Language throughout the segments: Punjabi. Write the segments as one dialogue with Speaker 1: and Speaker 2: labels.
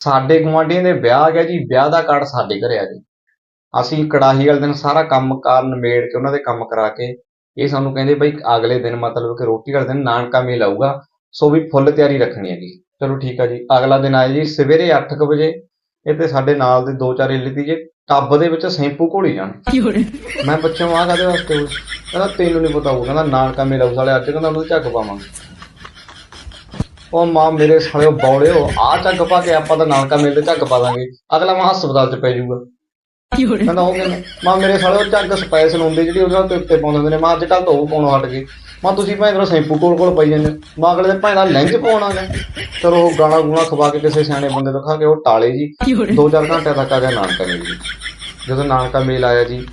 Speaker 1: ਸਾਡੇ ਗੁਆਂਢੀਆਂ ਦੇ ਵਿਆਹ ਆ ਗਿਆ ਜੀ ਵਿਆਹ ਦਾ ਕਾਰਡ ਸਾਡੇ ਘਰੇ ਆ ਜੀ। ਅਸੀਂ ਕੜਾਹੀ ਵਾਲੇ ਦਿਨ ਸਾਰਾ ਕੰਮ ਕਾਰ ਨਿਬੇੜ ਕੇ ਉਹਨਾਂ ਦੇ ਕੰਮ ਕਰਾ ਕੇ ਇਹ ਸਾਨੂੰ ਕਹਿੰਦੇ ਬਈ ਅਗਲੇ ਦਿਨ ਮਤਲਬ ਕਿ ਰੋਟੀ ਵਾਲੇ ਦਿਨ ਨਾਨਕਾ ਮੇਲ ਆਊਗਾ ਸੋ ਵੀ ਫੁੱਲ ਤਿਆਰੀ ਰੱਖਣੀ ਹੈ ਜੀ। ਚਲੋ ਠੀਕ ਆ ਜੀ ਅਗਲਾ ਦਿਨ ਆਇਆ ਜੀ ਸਵੇਰੇ 8:00 ਵਜੇ ਇਹ ਤੇ ਸਾਡੇ ਨਾਲ ਦੇ ਦੋ ਚਾਰ ਇਲਤੀ ਜੇ ਟੱਬ ਦੇ ਵਿੱਚ ਸ਼ੈਂਪੂ ਘੋਲੀ ਜਾਣ，ਮੈਂ ਬੱਚਿਆਂ ਨੂੰ ਆ ਕਾਹਦੇ ਵਾਸਤੇ ਕਹਿੰਦਾ ਤੈਨੂੰ ਨਹੀਂ ਪਤਾ ਹੋਊ ਕਹਿੰਦਾ ਨਾਨਕਾ ਮੇਲਾ ਉਸ ਵਾਲੇ ਅੱਜ ਕਹਿੰਦਾ ਉਹਨੂੰ ਝੱਗ ਪਾਵਾਂਗੇ। ਉਹ ਮਾਂ ਮੇਰੇ ਸਾਲਿਓ ਬੌਲਿਓ ਆ ਝੱਗ ਪਾ ਕੇ ਆਪਾਂ ਤਾਂ ਨਾਨਕਾ ਮੇਲੇ ਝੱਗ ਪਾ ਦਾਂਗੇ। ਅਗਲਾ ਮਾਂ ਹਸਪਤਾਲ 'ਚ ਪੈ ਜਾਊਗਾ। ਕਹਿੰਦਾ ਉਹ ਕਹਿੰਦਾ ਮਾਂ ਮੇਰੇ ਸਾਲਿਓ ਝੱਗ ਸਪੈਸ ਹੁੰਦੀ ਜਿਹੜੀ ਉਹਦੇ ਤੇ ਉੱਤੇ ਪਾਉਂਦੇ ਨੇ। ਮਾਂ ਅੱਜ ਕੱਲ ਤਾਂ ਉਹ ਪਾਉਣੋਂ ਹਟ ਗਈ ਮਾਂ ਤੁਸੀਂ ਭਾਵੇਂ ਤੇਰਾ ਸੈਂਪੂ ਕੋਲ ਕੋਲ ਪਈ ਜਾਂਦੇ ਮਾਂ ਅਗਲੇ ਦੇ ਭਾਵੇਂ ਦਾ ਲੈਂਜ ਪਾਉਣਾ ਨੇ। ਚਲੋ ਉਹ ਗਾਣਾ ਗੂਣਾ ਖਵਾ ਕੇ ਕਿਸੇ ਸਿਆਣੇ ਬੰਦੇ ਦਿਖਾ ਕੇ ਉਹ ਟਾਲੇ ਜੀ। ਦੋ ਚਾਰ ਘੰਟੇ ਤੱਕ ਆ ਗਿਆ ਨਾਨਕਾ ਮੇਲੇ। ਜਦੋਂ ਨਾਨਕਾ ਮੇਲ ਆਇਆ ਜੀ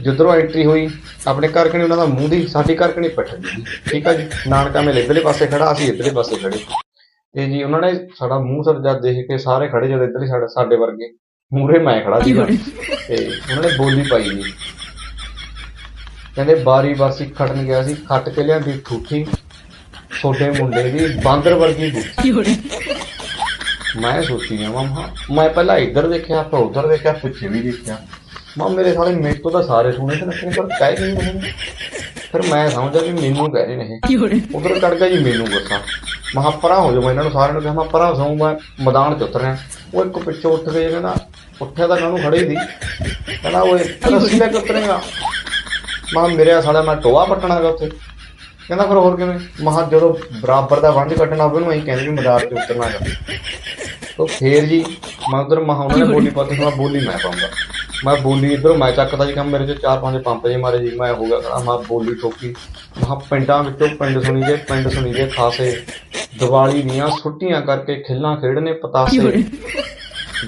Speaker 1: ਜਿੱਧਰੋਂ ਐਂਟਰੀ ਹੋਈ ਆਪਣੇ ਘਰ ਕਣੀ ਉਹਨਾਂ ਦਾ ਮੂੰਹ ਦੀ ਸਾਡੀ ਘਰ ਕਣੀ ਪੱਟ ਗਈ ਠੀਕ ਆ ਜੀ? ਨਾਨਕਾ ਮੇਲ ਇੱਧਰਲੇ ਪਾਸੇ ਖੜਾ ਅਸੀਂ ਇੱਧਰਲੇ ਪਾਸੇ ਖੜੇ। ਤੇ ਜੀ ਉਹਨਾਂ ਨੇ ਸਾਡਾ ਮੂੰਹ ਸਰ ਜਦ ਦੇਖ ਕੇ ਸਾਰੇ ਖੜੇ ਜਦੋਂ ਇੱਧਰਲੇ ਸਾਡੇ ਸਾਡੇ ਵਰਗੇ ਮੂਹਰੇ ਮੈਂ ਖੜਾ ਸੀਗਾ। ਤੇ ਉਹਨਾਂ ਨੇ ਬੋਲੀ ਪਾਈ ਜੀ। ਕਹਿੰਦੇ ਬਾਰੀ ਬਾਸੀ ਖਟਣ ਗਿਆ ਸੀ ਖੱਟ ਕੇ ਲਿਆਂਦੀ ਠੂਠੀ। ਛੋਟੇ ਮੁੰਡੇ ਦੀ ਬਾਂਦਰ ਵਰਗੀ ਬੁੱਧੀ
Speaker 2: 有人
Speaker 1: ，ਮੈਂ ਸੋਚੀ ਜਾਵਾਂ ਮਾ ਮੈਂ ਪਹਿਲਾਂ ਇੱਧਰ ਦੇਖਿਆ ਫਿਰ ਉੱਧਰ ਦੇਖਿਆ ਪਿੱਛੇ ਵੀ ਦੇਖਿਆ। ਮਾਂ ਮੇਰੇ ਸਾਲੇ ਮੇਰੇ ਤੋਂ ਤਾਂ ਸਾਰੇ ਸੁਣੇ ਤੇ ਨੱਚਣੇ ਪਰ ਕਹਿ ਨਹੀਂ ਰਹੇ। ਨੇ ਫਿਰ ਮੈਂ ਸਮਝਿਆ ਵੀ ਮੈਨੂੰ ਕਹਿ ਰਹੇ ਨੇ，ਉਧਰ ਕੱਢ ਗਿਆ ਜੀ ਮੈਨੂੰ ਗੁੱਸਾ। ਮਹਾ ਪਰਾਂ ਹੋ ਜਾ ਮੈਂ ਇਹਨਾਂ ਨੂੰ ਸਾਰਿਆਂ ਨੂੰ ਕਿਹਾ ਮੈਂ ਪਰਾਂ ਸੌਂ ਮੈਂ ਮੈਦਾਨ 'ਚ ਉਤਰਿਆ। ਉਹ ਇੱਕ ਪਿੱਛੇ ਉੱਠ ਕੇ ਕਹਿੰਦਾ ਉੱਠਿਆ ਤਾਂ ਕਾਹਨੂੰ ਖੜੇ ਸੀ। ਕਹਿੰਦਾ ਓਏ ਰੱਸੀ ਲੈ ਕੇ ਉਤਰੇਗਾ ਮਾਂ ਮੇਰੇ ਸਾਲਾ ਮੈਂ ਟੋਆ ਪੱਟਣਾ ਹੈਗਾ ਉੱਥੇ। ਕਹਿੰਦਾ ਫਿਰ ਹੋਰ ਕਿਵੇਂ? ਮਹਾ ਜਦੋਂ ਬਰਾਬਰ ਦਾ ਵੰਜ ਕੱਢਣਾ ਹੋਵੇ ਉਹਨੂੰ ਅਸੀਂ ਕਹਿੰਦੇ ਵੀ ਮੈਦਾਨ 'ਚ ਉਤਰਨਾ ਹੈਗਾ। ਤੋ ਫੇਰ ਜੀ ਮੈਂ ਉਧਰ ਮਹਾ ਉਹਨਾਂ ਨੇ ਬੋਲੀ ਪਾਤੀ ਮੈਂ ਬੋਲੀ ਮੈਂ ਪਾਉਂਗਾ। ਮੈਂ ਬੋਲੀ ਇਧਰੋਂ ਮੈਂ ਚੱਕਦਾ ਜੀ ਕੰਮ ਮੇਰੇ ਚ ਚਾਰ ਪੰਜ ਪੰਪ ਜੇ ਮਾਰੇ ਜੀ ਮੈਂ ਹੋ ਗਿਆ ਖੜਾ ਮੈਂ ਬੋਲੀ ਠੋਕੀ ਮਹਾ ਪਿੰਡਾਂ ਵਿੱਚੋਂ ਪਿੰਡ ਸੁਣੀ ਜੇ ਪਿੰਡ ਸੁਣੀ ਜੇ ਖਾਸੇ ਦੀਵਾਲੀ ਦੀਆਂ ਛੁੱਟੀਆਂ ਕਰਕੇ ਖੇਲਾਂ ਖੇਡਣੇ
Speaker 2: 有
Speaker 1: ਪਤਾਸੇ
Speaker 2: 人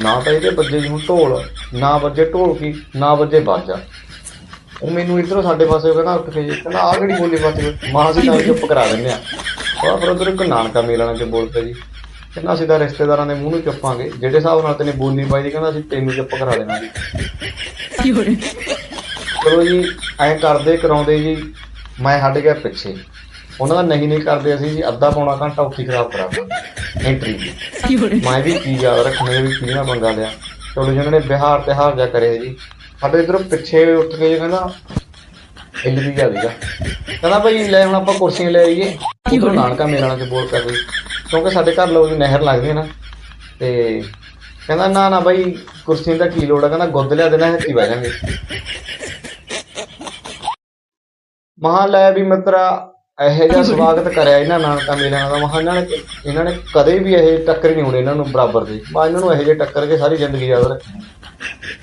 Speaker 1: ，ਨਾ ਤਾਂ ਇਹਦੇ ਵੱਜੇ ਜੀ ਹੁਣ ਢੋਲ ਨਾ ਵੱਜੇ ਢੋਲਕੀ ਨਾ ਵੱਜੇ ਬਾਜਾ। ਉਹ ਮੈਨੂੰ ਇਧਰੋਂ ਸਾਡੇ ਪਾਸੇ ਕਹਿੰਦਾ ਉੱਠ ਕੇ ਜੀ, ਕਹਿੰਦਾ ਆਹ ਕਿਹੜੀ ਬੋਲੀ ਪਾਤੀ? ਮਾਂ ਅਸੀਂ ਤਾਂ ਚੁੱਪ ਕਰਾ ਦਿੰਦੇ ਆ ਉਹ ਫਿਰ ਉਧਰ ਇੱਕ ਨਾਨਕਾ ਮੇਲਾ ਨਾਲ ਚ ਬੋਲ ਪਿਆ ਜੀ। ਕਹਿੰਦਾ ਅਸੀਂ ਤਾਂ ਰਿਸ਼ਤੇਦਾਰਾਂ ਦੇ ਮੂੰਹ ਨੂੰ ਚੱਪਾਂਗੇ। ਜਿਹੜੇ ਹਿਸਾਬ ਨਾਲ ਤੈਨੇ ਬੋਲੀ ਪਾਈ ਦੀ ਕਹਿੰਦਾ ਅਸੀਂ ਤੈਨੂੰ ਚੱਪ ਕਰਾ ਦੇਣਾ ਚਲੋ ਜੀ ਐਂ ਕਰਦੇ ਕਰਾਉਂਦੇ ਜੀ ਮੈਂ ਹਟ ਗਿਆ ਪਿੱਛੇ। ਉਹਨਾਂ ਦਾ ਨਹੀਂ ਨਹੀਂ ਕਰਦੇ ਅਸੀਂ ਜੀ ਅੱਧਾ ਪੌਣਾ ਘੰਟਾ ਉੱਥੇ ਖਰਾਬ ਕਰਾਤਾ ਐਂਟਰੀ ਦੀ। ਮੈਂ ਵੀ ਕੀ ਯਾਦ ਰੱਖਣੇ ਵੀ ਕੀ ਨਾ ਮੰਗਾ ਲਿਆ। ਚਲੋ ਜੀ ਉਹਨਾਂ ਨੇ ਬਿਹਾਰ ਤੇ ਹਾਰ ਜਾ ਕਰਿਆ ਜੀ। ਸਾਡੇ ਇਧਰੋਂ ਪਿੱਛੇ ਉੱਠ ਕੇ ਕਹਿੰਦਾ ਇੱਲ ਵੀ ਗਿਆ ਕਹਿੰਦਾ ਭਾਈ ਲੈ ਹੁਣ ਆਪਾਂ ਕੁਰਸੀਆਂ ਲੈ ਆਈਏ। ਉਧਰ ਨਾਨਕਾ ਮੇਲਾਣਾ ਚ ਬੋਲ ਕਰ ਕਿਉਂਕਿ ਸਾਡੇ ਘਰ ਲੋਕ ਨਹਿਰ ਲੱਗਦੀ ਹੈ ਨਾ, ਤੇ ਕਹਿੰਦਾ ਨਾ ਨਾ ਬਾਈ, ਕੁਰਸੀ ਦਾ ਕੀ ਲੋੜ ਆ? ਕਹਿੰਦਾ ਗੁੱਦ ਲਿਆ ਦੇਣਾ ਹੱਥੀ ਬਹਿ ਜਾਾਂਗੇ ਮਹਾ ਲੈ ਵੀ ਮਿੱਤਰਾ, ਇਹੋ ਜਿਹਾ ਸਵਾਗਤ ਕਰਿਆ ਇਹਨਾਂ ਨਾਨਕਾ ਮੇਲਿਆਂ ਦਾ ਮਹਾ ਇਹਨਾਂ ਨੇ ਇਹਨਾਂ ਨੇ ਕਦੇ ਵੀ ਇਹ ਟੱਕਰ ਹੀ ਨਹੀਂ ਹੋਣੇ ਇਹਨਾਂ ਨੂੰ ਬਰਾਬਰ ਦੇ। ਮਾ ਇਹਨਾਂ ਨੂੰ ਇਹੋ ਜਿਹੇ ਟੱਕਰ ਕੇ ਸਾਰੀ ਜ਼ਿੰਦਗੀ ਯਾਦ ਰੱਖਣੀ